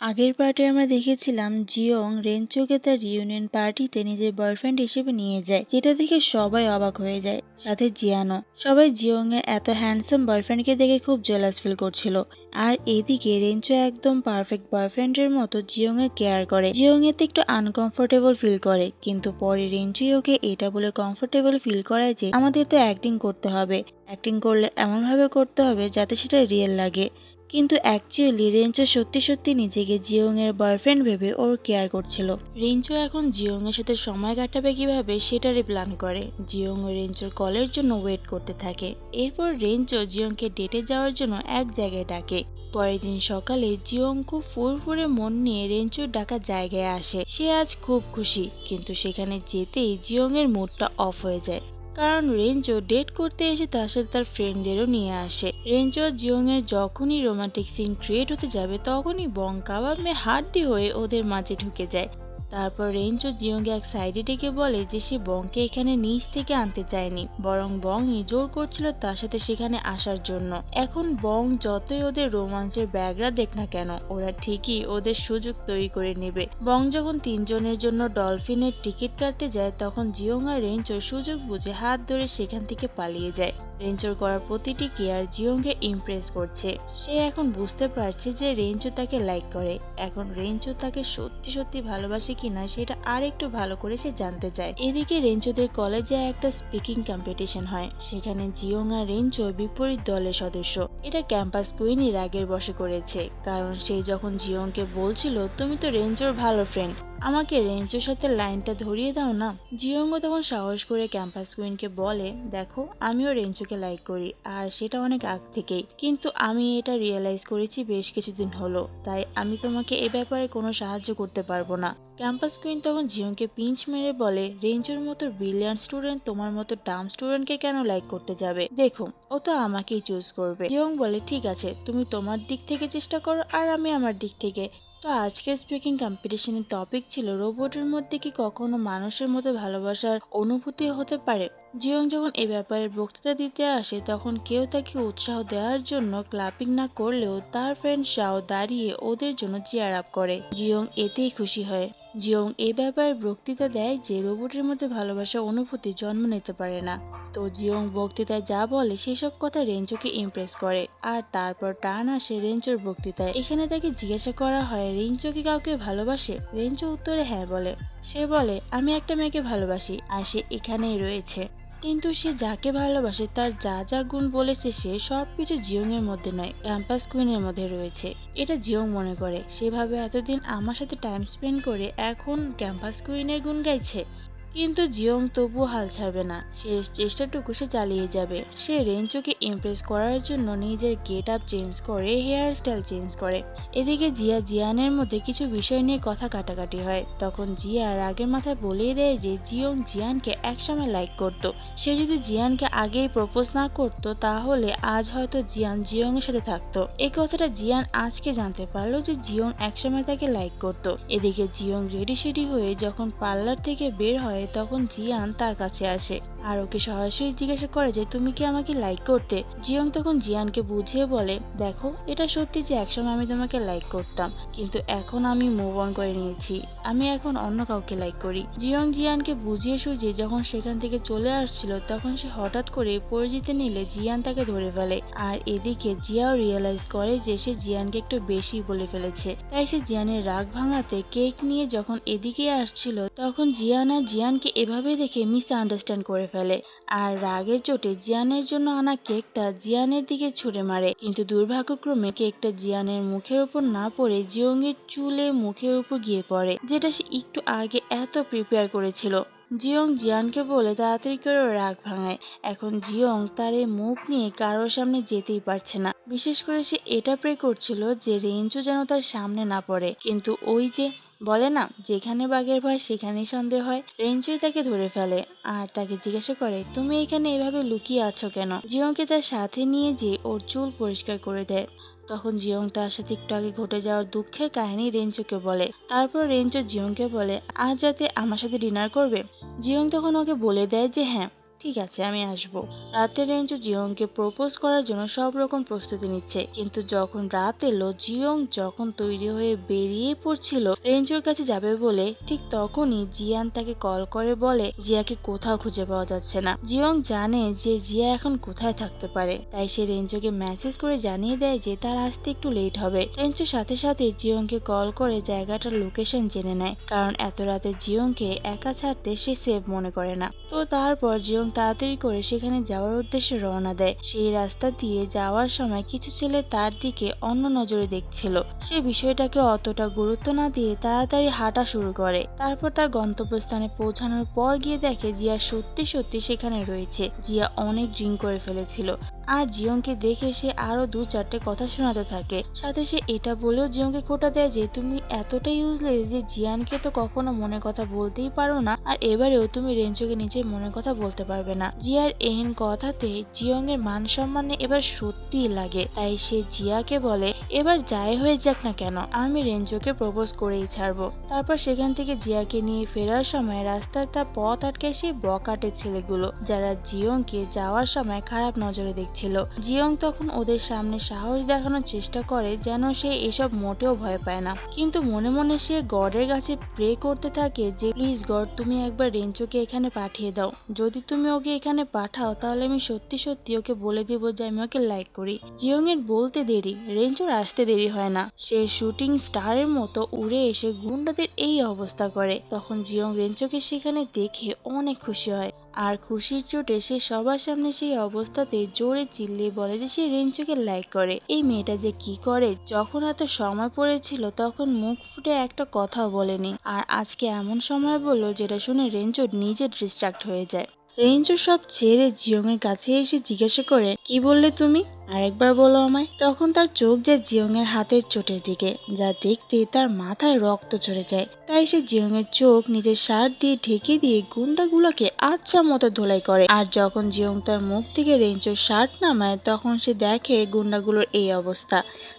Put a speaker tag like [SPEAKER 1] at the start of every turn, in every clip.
[SPEAKER 1] আগের পার্টে আমরা দেখেছিলাম জিয়ং রেঞ্চোকে তার রিউনিয়ন পার্টিতে নিজের বয়ফ্রেন্ড হিসেবে নিয়ে যায়, যেটা দেখে সবাই অবাক হয়ে যায়, সাথে জিয়ানো সবাই জিয়ং এর এত হ্যান্ডসাম বয়ফ্রেন্ডকে দেখে খুব জেলাস ফিল করছিল। আর এদিকে রেঞ্চো একদম পারফেক্ট বয়ফ্রেন্ডের মতো জিয়ং এর কেয়ার করে। জিয়ং এতে একটু আনকমফোর্টেবল ফিল করে, কিন্তু পরে রেঞ্চোই ওকে এটা বলে কমফোর্টেবল ফিল করায় যে, আমাদের তো অ্যাক্টিং করতে হবে। অ্যাক্টিং করলে এমনভাবে করতে হবে যাতে সেটা রিয়েল লাগে। কিন্তু অ্যাকচুয়ালি রেঞ্চো সত্যি সত্যি নিজেকে জিওং এর বয়ফ্রেন্ড ভেবে ওর কেয়ার করছিল। রেঞ্চো এখন জিওং এর সাথে সময় কাটাবে কীভাবে সেটারই প্ল্যান করে। জিওং ও রেঞ্চোর কলের জন্য ওয়েট করতে থাকে। এরপর রেঞ্চো জিওংকে ডেটে যাওয়ার জন্য এক জায়গায় ডাকে। পরের দিন সকালে জিওং খুব ফুরফুরে মন নিয়ে রেঞ্চোর ডাকা জায়গায় আসে। সে আজ খুব খুশি, কিন্তু সেখানে যেতেই জিওং এর মুডটা অফ হয়ে যায়। কারণ রেঞ্জো ডেট করতে এসে তার সাথে তার ফ্রেন্ডদেরও নিয়ে আসে। রেঞ্জো জিওং এর যখনই রোমান্টিক সিন ক্রিয়েট হতে যাবে, তখনই বং কাবামে হাড্ডি হয়ে ওদের মাঝে ঢুকে যায়। তারপর রেঞ্চো জিওংকে এক সাইডে ডেকে বলে যে সে বংকে এখানে নিচ থেকে আনতে চায়নি, বরং বংই জোর করছিল তার সাথে সেখানে আসার জন্য। এখন বং যতই ওদের রোমাঞ্চের ব্যাগরা দেখ না কেন, ওরা ঠিকই ওদের সুযোগ তৈরি করে নেবে। বং যখন তিনজনের জন্য ডলফিনের টিকিট কাটতে যায়, তখন জিওং আর রেঞ্চো সুযোগ বুঝে হাত ধরে সেখান থেকে পালিয়ে যায়। রেঞ্চোর করার প্রতিটি কেয়ার জিওংকে ইমপ্রেস করছে। সে এখন বুঝতে পারছে যে রেঞ্চো তাকে লাইক করে। এখন রেঞ্চো তাকে সত্যি সত্যি ভালোবাসে কিনা সেটা আর একটু ভালো করে সে জানতে চায়। এদিকে রেঞ্চোদের কলেজে একটা স্পিকিং কম্পিটিশন হয়। সেখানে জিওং আর রেঞ্চো বিপরীত দলের সদস্য। এটা ক্যাম্পাস কুইনই রাগের বসে করেছে। কারণ সে যখন জিওংকে বলছিল, তুমি তো রেঞ্চোর ভালো ফ্রেন্ড আমাকে রেঞ্চোর সাথে লাইনটা ধরিয়ে দাও না। জিওঙ্গো তখন সাহস করে ক্যাম্পাস কুইনকে বলে, দেখো, আমিও রেঞ্চোকে লাইক করি, আর সেটা অনেক আগ থেকেই। কিন্তু আমি এটা রিয়েলাইজ করেছি বেশ কিছুদিন হলো, তাই আমি তোমাকে এ ব্যাপারে কোনো সাহায্য করতে পারব না। ক্যাম্পাস কুইন তখন জিওংকে পিঞ্চ মেরে বলে রেঞ্জোর মতো ব্রিলিয়ান্ট স্টুডেন্ট তোমার মতো ডাম স্টুডেন্টকে কেন লাইক করতে যাবে? দেখো ও তো আমাকেই চুজ করবে। জিওং বলে, ঠিক আছে, তুমি তোমার দিক থেকে চেষ্টা করো আর আমি আমার দিক থেকে। তো আজকের স্পিকিং কম্পিটিশনের টপিক ছিল, রোবটের মধ্যে কি কখনো মানুষের মতো ভালোবাসার অনুভূতি হতে পারে? জিয়ং যখন এ ব্যাপারে বক্তৃতা দিতে আসে, তখন কেউ তাকে উৎসাহ দেওয়ার জন্য ক্লাপিং না করলেও তার ফ্রেন্ড শাও দাঁড়িয়ে ওদের জন্য চেয়ার আপ করে। জিয়ং এতেই খুশি হয়। জিয়ং এ ব্যাপারে বক্তৃতা দেয় যে রোবটের মধ্যে ভালোবাসা অনুভূতি জন্ম নিতে পারে না। তো জিওং বক্তৃতায় যা বলে সেসব কথা রেঞ্জোকে ইমপ্রেস করে। আর তারপর টান আসে রেঞ্জোর বক্তৃতায়। এখানে তাকে জিজ্ঞাসা করা হয়, রেঞ্জো কি কাউকে ভালোবাসে? রেঞ্জো উত্তরে হ্যাঁ বলে। সে বলে, আমি একটা মেয়েকে ভালোবাসি, আর সে এখানেই রয়েছে। কিন্তু সে যাকে ভালোবাসে, তার যা যা গুণ বলেছে, সে সব কিছু জিওংয়ের মধ্যে নয়, ক্যাম্পাস কুইনের মধ্যে রয়েছে। এটা জিওং মনে করে। সেভাবে এতদিন আমার সাথে টাইম স্পেন্ড করে এখন ক্যাম্পাস কুইনের গুণ গাইছে। কিন্তু জিয়ং তবুও হাল ছাড়বে না। শেষ চেষ্টাটুকু সে চালিয়ে যাবে। সে রেঞ্চোকে ইমপ্রেস করার জন্য নিজের গেট আপ চেঞ্জ করে হেয়ার স্টাইল চেঞ্জ করে। এদিকে জিয়া জিয়ানের মধ্যে কিছু বিষয় নিয়ে কথা কাটাকাটি হয়। তখন জিয়া রাগের মাথায় বলেই দেয় যে জিয়ং জিয়ানকে একসময় লাইক করত। সে যদি জিয়ানকে আগেই প্রপোজ না করত, তাহলে আজ হয়তো জিয়ান জিয়ং এর সাথে থাকতো। এই কথাটা জিয়ান আজকে জানতে পারল যে জিয়ং একসময় তাকে লাইক করত। এদিকে জিয়ং রেডি সেডি হয়ে যখন পার্লার থেকে বের হয় তখন জিয়ান তার কাছে আসে আর ওকে সরাসরি জিজ্ঞাসা করে যে, তুমি কি আমাকে লাইক করতে? জিয়ং তখন জিয়ানকে বুঝিয়ে বলে, দেখো, এটা সত্যি যে একসময় আমি তোমাকে লাইক করতাম, কিন্তু এখন আমি মুভ অন করে নিয়েছি। আমি এখন অন্য কাউকে লাইক করি। জিয়ং জিয়ানকে বুঝিয়ে সুঝিয়ে যখন সেখান থেকে চলে আসছিল, তখন সে হঠাৎ করে পরিচিতি নিলে জিয়ান তাকে ধরে ফেলে। আর এদিকে জিয়াও রিয়েলাইজ করে যে সে জিয়ানকে একটু বেশি বলে ফেলেছে। তাই সে জিয়ানের রাগ ভাঙাতে কেক নিয়ে যখন এদিকে আসছিল, তখন জিয়ান আর জিয়ানকে এভাবে দেখে মিস আন্ডারস্ট্যান্ড করে ফেলে। আর রাগের চোটে জিয়ানের জন্য আনা কেকটা জিয়ানের দিকে ছুড়ে মারে। কিন্তু দুর্ভাগ্যক্রমে কেকটা জিয়ানের মুখের উপর না পড়ে জিয়ংয়ের চুলে মুখের উপর গিয়ে পড়ে, যেটা সে একটু আগে এত প্রিপেয়ার করেছিল। জিয়ং জিয়ানকে বলে তাড়াতাড়ি করে রাগ ভাঙায়। এখন জিয়ং তার এই মুখ নিয়ে কারোর সামনে যেতেই পারছে না। বিশেষ করে সে এটা প্রে করছিল যে রেঞ্জু যেন তার সামনে না পড়ে। কিন্তু ওই যে বলে না, যেখানে বাঘের ভয়, সেখানেই সন্দেহ হয়। রেঞ্জুই তাকে ধরে ফেলে আর তাকে জিজ্ঞাসা করে, তুমি এখানে এভাবে লুকিয়ে আছো কেন? জিয়ংকে তার সাথে নিয়ে যে ওর চুল পরিষ্কার করে দেয়। তখন জিয়ং তার সাথে একটু আগে ঘটে যাওয়ার দুঃখের কাহিনী রেঞ্চোকে বলে। তারপর রেঞ্চো জিয়ংকে বলে, আজ রাতে আমার সাথে ডিনার করবে? জিয়ং তখন ওকে বলে দেয় যে হ্যাঁ। ঠিক আছে, আমি আসব। রাতে রেঞ্জু জিয়ংকে প্রপোজ করার জন্য সব রকম প্রস্তুতি নিচ্ছে। কিন্তু যখন রাত এলো, জিয়ং যখন তৈরি হয়ে বেরিয়ে পড়ছিল, রেঞ্জুর কাছে যাবে বলে ঠিক তখনই জিয়ান তাকে কল করে বলে, জিয়াকে কোথাও খুঁজে পাওয়া যাচ্ছে না। জিয়ং জানে যে জিয়া এখন কোথায় থাকতে পারে। তাই সে রেঞ্জুকে মেসেজ করে জানিয়ে দেয় যে তার আসতে একটু লেট হবে। রেঞ্জুর সাথে সাথে জিয়ংকে কল করে জায়গাটার লোকেশন জেনে নেয়, কারণ এত রাতে জিয়ংকে একা ছাড়তে সে সেফ মনে করে না। তো তারপর জিয়ং তাড়াতাড়ি করে সেখানে যাওয়ার উদ্দেশ্যে রওনা দেয়। সেই রাস্তা দিয়ে যাওয়ার সময় কিছু ছেলে তার দিকে অন্য নজরে দেখছিল। সে বিষয়টাকে অতটা গুরুত্ব না দিয়ে তাড়াতাড়ি হাঁটা শুরু করে। তারপর তার গন্তব্যস্থানে পৌঁছানোর পর গিয়ে দেখে জিয়া সত্যি সত্যি সেখানে রয়েছে। জিয়া অনেক ড্রিঙ্ক করে ফেলেছিল। আর জিয়ংকে দেখে সে আরও দু চারটে কথা শোনাতে থাকে। সাথে সে এটা বলেও জিয়ংকে খোটা দেয় যে, তুমি এতটাই ইউজলেস যে জিয়ানকে তো কখনো মনে কথা বলতেই পারো না। আর এবারেও তুমি রেঞ্চোকে নিজের মনের কথা বলতে পারবে না। জিয়ার এহেন কথাতে জিয়ং এর মান সম্মানে এবার সত্যিই লাগে। তাই সে জিয়াকে বলে, এবার যাই হয়ে যাক না কেন, আমি রেঞ্জোকে প্রপোজ করেই ছাড়বো। তারপর সেখান থেকে জিয়াকে নিয়ে ফেরার সময় রাস্তায় তার পথ আটকে সেই বকাটের ছেলেগুলো, যারা জিয়ংকে যাওয়ার সময় খারাপ নজরে দেখছিল। জিয়ং তখন ওদের সামনে সাহস দেখানোর চেষ্টা করে যেন সে এসব মোটেও ভয় পায় না। কিন্তু মনে মনে সে গডের কাছে প্রে করতে থাকে যে, প্লিজ গড, তুমি একবার রেঞ্চোকে এখানে পাঠিয়ে দাও। যদি তুমি ওকে এখানে পাঠাও, তাহলে আমি সত্যি সত্যি ওকে বলে দিব যে আমি ওকে লাইক করি। জিয়ং এর বলতে দেরি রেঞ্জোর আসতে দেরি হয় না। সে শুটিং স্টারের মতো উড়ে এসে গুন্ডাদের এই অবস্থা করে। তখন জিয়ং রেঞ্চোকে সেখানে দেখে অনেক খুশি হয়। আর খুশির চোটে সে সবার সামনে সেই অবস্থাতে জোরে চিল্লিয়ে বলে যে সে রেঞ্চোকে লাইক করে। এই মেয়েটা যে কি করে, যখন এত সময় পড়েছিল, তখন মুখ ফুটে একটা কথাও বলেনি। আর আজকে এমন সময় বলল, যেটা শুনে রেঞ্জো নিজে ডিস্ট্রাক্ট হয়ে যায়। রেঞ্জো সব ছেড়ে জিয়ংয়ের কাছে এসে জিজ্ঞাসা করে, কি বললে তুমি? আরেকবার বলো আমায়। তখন তার চোখ যায় জিয়ংয়ের হাতের চোটের দিকে, যা দেখতে তার মাথায় রক্ত চড়ে যায়। তাই সে জিয়ংয়ের চোখ নিজের শার্ট দিয়ে ঢেকে দিয়ে গুন্ডাগুলোকে আচ্ছা মতো ধোলাই করে। আর যখন জিয়ং তার মুখ থেকে রেঞ্জোর শার্ট নামায়, তখন সে দেখে গুন্ডাগুলোর এই অবস্থা।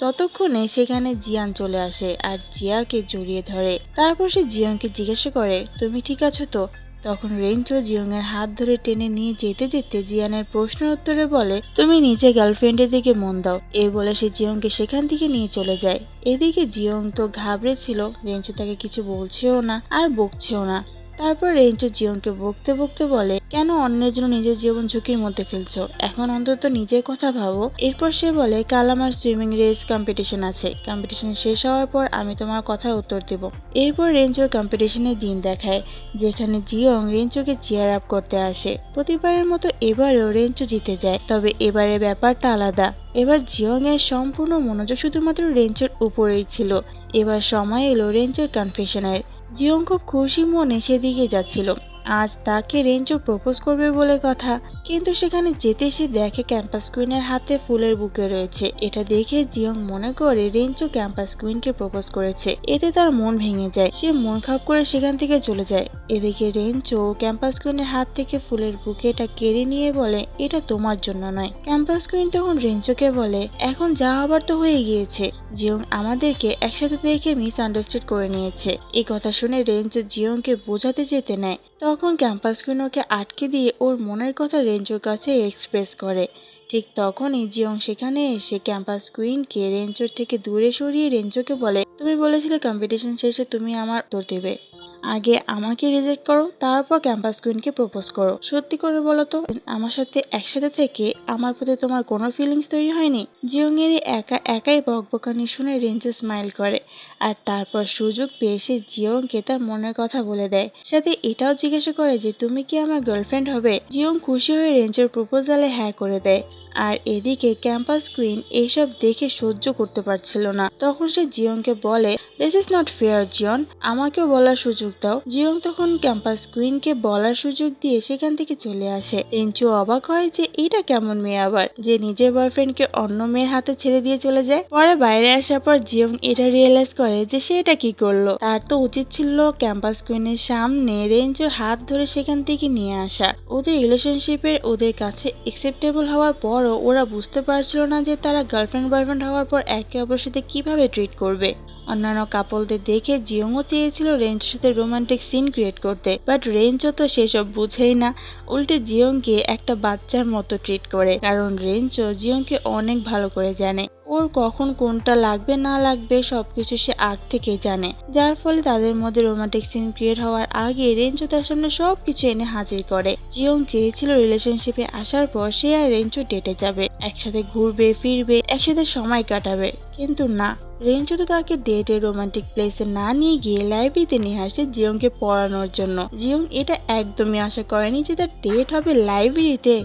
[SPEAKER 1] ততক্ষণে সেখানে জিয়ান চলে আসে আর জিয়াকে জড়িয়ে ধরে। তারপর সে জিয়ংকে জিজ্ঞাসা করে, তুমি ঠিক আছো তো? তখন রেঞ্চো জিয়ংয়ের হাত ধরে টেনে নিয়ে যেতে যেতে জিয়ানের প্রশ্নের উত্তরে বলে, তুমি নিজে গার্লফ্রেন্ডের দিকে মন দাও। এ বলে সে জিয়ংকে সেখান থেকে নিয়ে চলে যায়। এদিকে জিয়ং তো ঘাবড়ে ছিল। রেঞ্চো তাকে কিছু বলছেও না আর বকছেও না। তারপর রেঞ্চো জিয়ংকে বকতে বকতে বলে, কেন অন্যের জন্য নিজের জীবন ঝুঁকির মধ্যে ফেলছো? এখন অন্তত নিজের কথা ভাবো। এরপর সে বলে, কাল আমার সুইমিং রেস কম্পিটিশন আছে। কম্পিটিশন শেষ হওয়ার পর আমি তোমার কথা উত্তর দেব। এরপর রেঞ্চো কম্পিটিশনের দিন দেখায়, যেখানে জিয়ং রেঞ্চোকে চেয়ার আপ করতে আসে। প্রতিবারের মতো এবারেও রেঞ্চো জিতে যায়, তবে এবারের ব্যাপারটা আলাদা। এবার জিয়ং এর সম্পূর্ণ মনোযোগ শুধুমাত্র রেঞ্চোর উপরেই ছিল। এবার সময় এলো রেঞ্চোর কনফেশনের জিয়ং খুশি মনে সেদিকে যাচ্ছিল। আজ তাকে রেঞ্চো প্রপোজ করবে বলে কথা, কিন্তু সেখানে যেতে সে দেখে ক্যাম্পাস কুইনের হাতে ফুলের বুকে রয়েছে। এটা দেখে জিয়ং মনে করে রেঞ্চো ক্যাম্পাস কুইনকে প্রপোজ করেছে। এতে তার মন ভেঙে যায়। সে মন খারাপ করে সেখান থেকে চলে যায়। এদিকে রেঞ্চো ক্যাম্পাস কুইনের হাত থেকে ফুলের বুকেটা কেড়ে নিয়ে বলে, এটা তোমার জন্য নয়। ক্যাম্পাস কুইন তখন রেঞ্চোকে বলে, এখন যা হবার তো হয়ে গিয়েছে। জিয়ং আমাদেরকে একসাথে দেখে মিস আন্ডারস্ট্যান্ড করে নিয়েছে। এই কথা শুনে রেঞ্চো জিয়ংকে বোঝাতে যেতে নেয়। তখন ক্যাম্পাস কুইন ওকে আটকে দিয়ে ওর মনের কথা রেঞ্জোর কাছে এক্সপ্রেস করে। ঠিক তখনই জিয়ং সেখানে এসে ক্যাম্পাস কুইনকে রেঞ্জোর থেকে দূরে সরিয়ে রেঞ্জোকে বলে, তুমি বলেছিলে কম্পিটিশন শেষে তুমি আমার উত্তর দেবে। আগে আমাকে রিজেক্ট করো, তারপর ক্যাম্পাস কুইনকে প্রপোজ করো। সত্যি করে বলো তো, আমার সাথে একসাথে থেকে আমার প্রতি তোমার কোনো ফিলিংস তৈরি হয়নি? এর একা, একাই বকবকানি শুনে রেঞ্জো স্মাইল করে। আর তারপর সুযোগ পেয়ে সে জিয়ংকে তার মনের কথা বলে দেয়। সাথে এটাও জিজ্ঞাসা করে যে, তুমি কি আমার গার্লফ্রেন্ড হবে? জিয়ং খুশি হয়ে রেঞ্জের প্রপোজালে হ্যাঁ করে দেয়। আর এদিকে ক্যাম্পাস কুইন এসব দেখে সহ্য করতে পারছিল না। তখন সে জিয়ংকে বলে this is not fair Jiyeon. আমাকেও বলার সুযোগ দাও। জিয়ং তখন ক্যাম্পাস কুইনকে বলার সুযোগ দিয়ে সেখান থেকে চলে আসে। রেঞ্চু অবাক হয় যে এটা কেমন মেয়ে আবার, যে নিজের বয়ফ্রেন্ডকে অন্য মেয়ের হাতে ছেড়ে দিয়ে চলে যায়। পরে বাইরে আসার পর জিয়ং এটা রিয়েলাইজ করে যে সে এটা কি করল। তার তো উচিত ছিল ক্যাম্পাস কুইনের সামনে রেঞ্চুর হাত ধরে সেখান থেকে নিয়ে আসা। ওদের রিলেশনশিপের ওদের কাছে একসেপ্টেবল হওয়ার পরও ওরা বুঝতে পারছিল না যে তারা গার্লফ্রেন্ড বয়ফ্রেন্ড হওয়ার পর একে অপরের সাথে কীভাবে ট্রিট করবে। অন্যান্য কাপলদের দেখে জিয়ংও চেয়েছিল রেঞ্জের সাথে রোমান্টিক সিন ক্রিয়েট করতে বাট রেঞ্জও তো সেসব বুঝেই না। উল্টে জিয়ংকে একটা বাচ্চার মতো ট্রিট করে, কারণ রেঞ্জও জিয়ংকে অনেক ভালো করে জানে। ওর কখন কোনটা লাগবে, না লাগবে সবকিছু সে আগ থেকে জানে। যার ফলে তাদের মধ্যে রোমান্টিক সিন ক্রিয়েট হওয়ার আগে রেঞ্জো তার সামনে সবকিছু এনে হাজির করে। জিয়ং চেয়েছিল রিলেশনশিপে আসার পর সে আর রেঞ্জো ডেটে যাবে, একসাথে ঘুরবে, ফিরবে, একসাথে সময় কাটাবে। কিন্তু না রেঞ্জো তো তাকে ডেটে রোমান্টিক প্লেসে না নিয়ে গিয়ে লাইব্রেরিতে নিয়ে আসে জিয়ংকে পড়ানোর জন্য। জিয়ং এটা একদমই আশা করেনি যে তার ডেট হবে লাইব্রেরিতে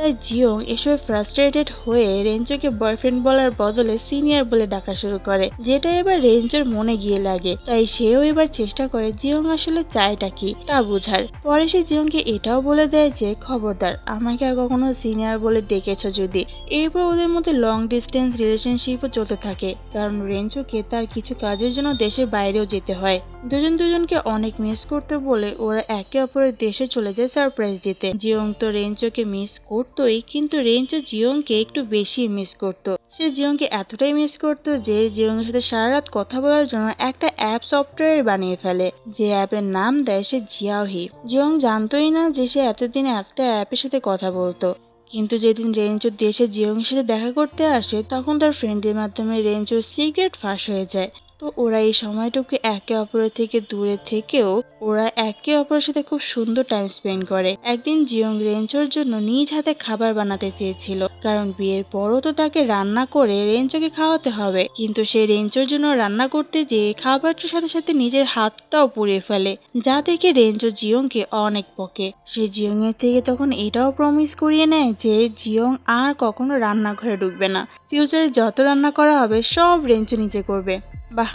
[SPEAKER 1] তাই জিয়ং এসবে ফ্রাস্ট্রেটেড হয়ে রেঞ্জোকে বয়ফ্রেন্ড বলার বদলে সিনিয়র বলে ডাকা শুরু করে, যেটা এবার রেঞ্জোর মনে গিয়ে লাগে। তাই সেও এবার চেষ্টা করে জিয়ং আসলে চায়টা কি, তা বুঝার। পরে সে জিয়ংকে এটাও বলে দেয় যে, খবরদার, আমাকে আর কখনো সিনিয়র বলে ডেকেছ যদি। এরপর ওদের মধ্যে লং ডিস্টেন্স রিলেশনশিপও চলতে থাকে, কারণ রেঞ্জোকে তার কিছু কাজের জন্য দেশের বাইরেও যেতে হয়। দুজন দুজনকে অনেক মিস করতে বলে ওরা একে অপরের দেশে চলে যায় সারপ্রাইজ দিতে। জিয়ং তো রেঞ্জোকে মিস করতোই, কিন্তু রেঞ্জো জিয়ংকে একটু বেশি মিস করতো। সে জিয়ংকে এতটাই মিস করতো যে জিয়ংয়ের সাথে সারা রাত কথা বলার জন্য একটা অ্যাপ সফটওয়্যার বানিয়ে ফেলে। যে অ্যাপের নাম দেয় সে জিয়াওহি। জিয়ং জানতোই না যে সে এতদিন একটা অ্যাপের সাথে কথা বলতো। কিন্তু যেদিন রেঞ্জোর দেশে জিয়ংয়ের সাথে দেখা করতে আসে, তখন তার ফ্রেন্ডের মাধ্যমে রেঞ্জোর সিক্রেট ফাঁস হয়ে যায়। তো ওরা এই সময়টুকু একে অপরের থেকে দূরে থেকেও ওরা একে অপরের সাথে খুব সুন্দর টাইম স্পেন্ড করে। একদিন জিয়ং রেঞ্চোর জন্য নিজ হাতে খাবার বানাতে চেয়েছিল। কারণ বিয়ের পরও তো তাকে রান্না করে রেঞ্চোকে খাওয়াতে হবে। কিন্তু সে রেঞ্চোর জন্য রান্না করতে যেয়ে খাবারটার সাথে সাথে নিজের হাতটাও পুড়িয়ে ফেলে, যা দেখে রেঞ্চো জিয়ংকে অনেক পকে সে জিয়ং এর থেকে তখন এটাও প্রমিস করিয়ে নেয় যে জিয়ং আর কখনো রান্নাঘরে ঢুকবে না। ফিউচারে যত রান্না করা হবে, সব রেঞ্চো নিজে করবে। বাহ,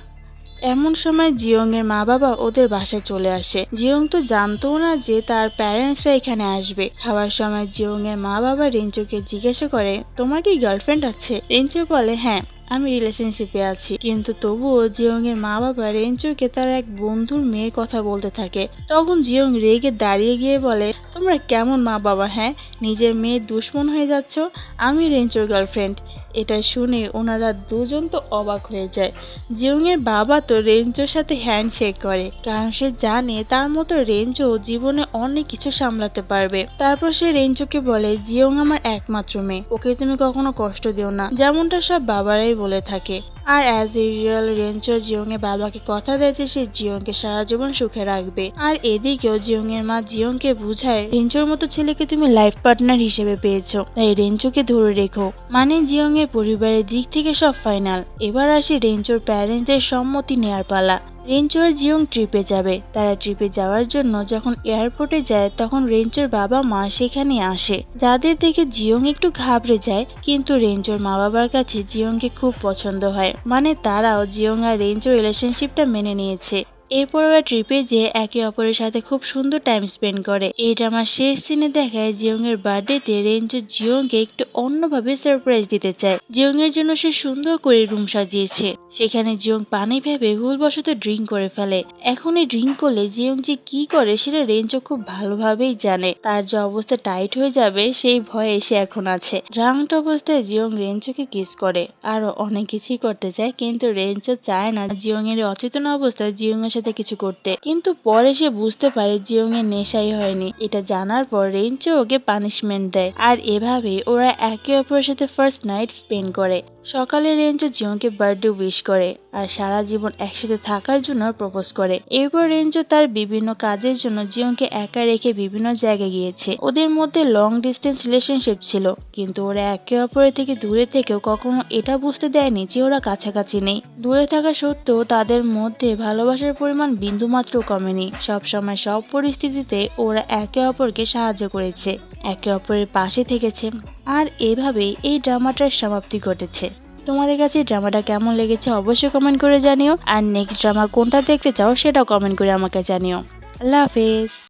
[SPEAKER 1] এমন সময় জিয়ং এর মা বাবা ওদের বাসায় চলে আসে। জিয়ং তো জানতো না যে তার প্যারেন্টসরা এখানে আসবে। খাওয়ার সময় জিয়ং এর মা বাবা রেঞ্চোকে জিজ্ঞাসা করে, তোমার কি গার্লফ্রেন্ড আছে? রেঞ্চো বলে হ্যাঁ আমি রিলেশনশিপে আছি। কিন্তু তবুও জিয়ং এর মা বাবা রেঞ্চোকে তার এক বন্ধুর মেয়ের কথা বলতে থাকে। তখন জিয়ং রেগে দাঁড়িয়ে গিয়ে বলে, তোমরা কেমন মা বাবা হ্যাঁ? নিজের মেয়ের দুশ্মন হয়ে যাচ্ছ, আমি রেঞ্চোর গার্লফ্রেন্ড এটা শুনে ওনারা দুজন তো অবাক হয়ে যায়। জিয়ংয়ের বাবা তো রেঞ্জোর সাথে হ্যান্ডশেক করে। কারণ সে জানে তার মতো রেঞ্জো জীবনে অনেক কিছু সামলাতে পারবে। তারপর সে রেঞ্জোকে বলে, জিয়ং আমার একমাত্র মেয়ে। ওকে তুমি কখনো কষ্ট দিও না। যেমনটা সব বাবারাই বলে থাকে। আর অ্যাজ ইউজুয়াল রেঞ্চো জিয়ংয়ের বাবাকে কথা দেয় যে সে জিয়ংকে সারা জীবন সুখে রাখবে। আর এদিকেও জিয়ংয়ের মা জিয়ংকে বুঝায় রেঞ্চোর মতো ছেলেকে তুমি লাইফ পার্টনার হিসেবে পেয়েছ। তাই রেঞ্চোকে ধরে রেখো। মানে জিয়ংয়ের পরিবারের দিক থেকে সব ফাইনাল এবার আসি রেঞ্চোর প্যারেন্টসদের সম্মতি নেয়ার পালা। রেঞ্চো আর জিয়ং ট্রিপে যাবে। তারা ট্রিপে যাওয়ার জন্য যখন এয়ারপোর্টে যায়, তখন রেঞ্চোর বাবা মা সেখানে আসে। যাদের দেখে জিয়ং একটু ঘাবড়ে যায়, কিন্তু রেঞ্চোর মা বাবার কাছে জিয়ংকে খুব পছন্দ হয়। মানে তারাও জিয়ং আর রেঞ্চোর রিলেশনশিপটা মেনে নিয়েছে। এরপর ওরা ট্রিপে যেয়ে একে অপরের সাথে খুব সুন্দর টাইম স্পেন্ড করে। এই ড্রামার শেষ সিনে দেখায় জিয়ং এর বার্থডেতে রেঞ্জো জিয়ংকে একটু অন্যভাবে সারপ্রাইজ দিতে চায়। জিয়ং এর জন্য সে সুন্দর করে রুম সাজিয়েছে। সেখানে জিয়ং পানি ভেবে ভুলবশত ড্রিঙ্ক করে ফেলে। এখন এই ড্রিঙ্ক করলে জিয়ং যে কি করে সেটা রেঞ্জো খুব ভালোভাবেই জানে। তার যে অবস্থা টাইট হয়ে যাবে, সেই ভয়ে সে এখন আছে। ড্রাঙ্কড অবস্থায় জিয়ং রেঞ্জোকে কিস করে। আরও অনেক কিছুই করতে চায়, কিন্তু রেঞ্জো চায় না। জিয়ং এর অচেতন অবস্থায় জিয়ং এর সাথে কিছু করতে। কিন্তু পরে সে বুঝতে পারে জিওং এর নেশাই হয়নি। এটা জানার পর রেঞ্চো ওকে পানিশমেন্ট দেয়। আর এভাবে ওরা একে অপরের সাথে ফার্স্ট নাইট স্পেন্ড করে। সকালে রেঞ্জো জিয়ংকে বার্থডে উইশ করে আর সারা জীবন একসাথে থাকার জন্য প্রপোজ করে। এরপর রেঞ্জো তার বিভিন্ন কাজের জন্য জিয়ংকে একা রেখে বিভিন্ন জায়গায় গিয়েছে। ওদের মধ্যে লং ডিস্টেন্স রিলেশনশিপ ছিল, কিন্তু ওরা একে অপরের থেকে দূরে থেকেও কখনো এটা বুঝতে দেয়নি যে ওরা কাছাকাছি নেই। দূরে থাকা সত্ত্বেও তাদের মধ্যে ভালোবাসার পরিমাণ বিন্দুমাত্র কমেনি। সবসময় সব পরিস্থিতিতে ওরা একে অপরকে সাহায্য করেছে, একে অপরের পাশে থেকেছে। আর এভাবেই এই ড্রামাটার সমাপ্তি ঘটেছে। তোমাদের কাছে ড্রামাটা কেমন লেগেছে অবশ্যই কমেন্ট করে জানিও। আর নেক্সট ড্রামা কোনটা দেখতে চাও সেটাও কমেন্ট করে আমাকে জানিও। আল্লাহ হাফেজ।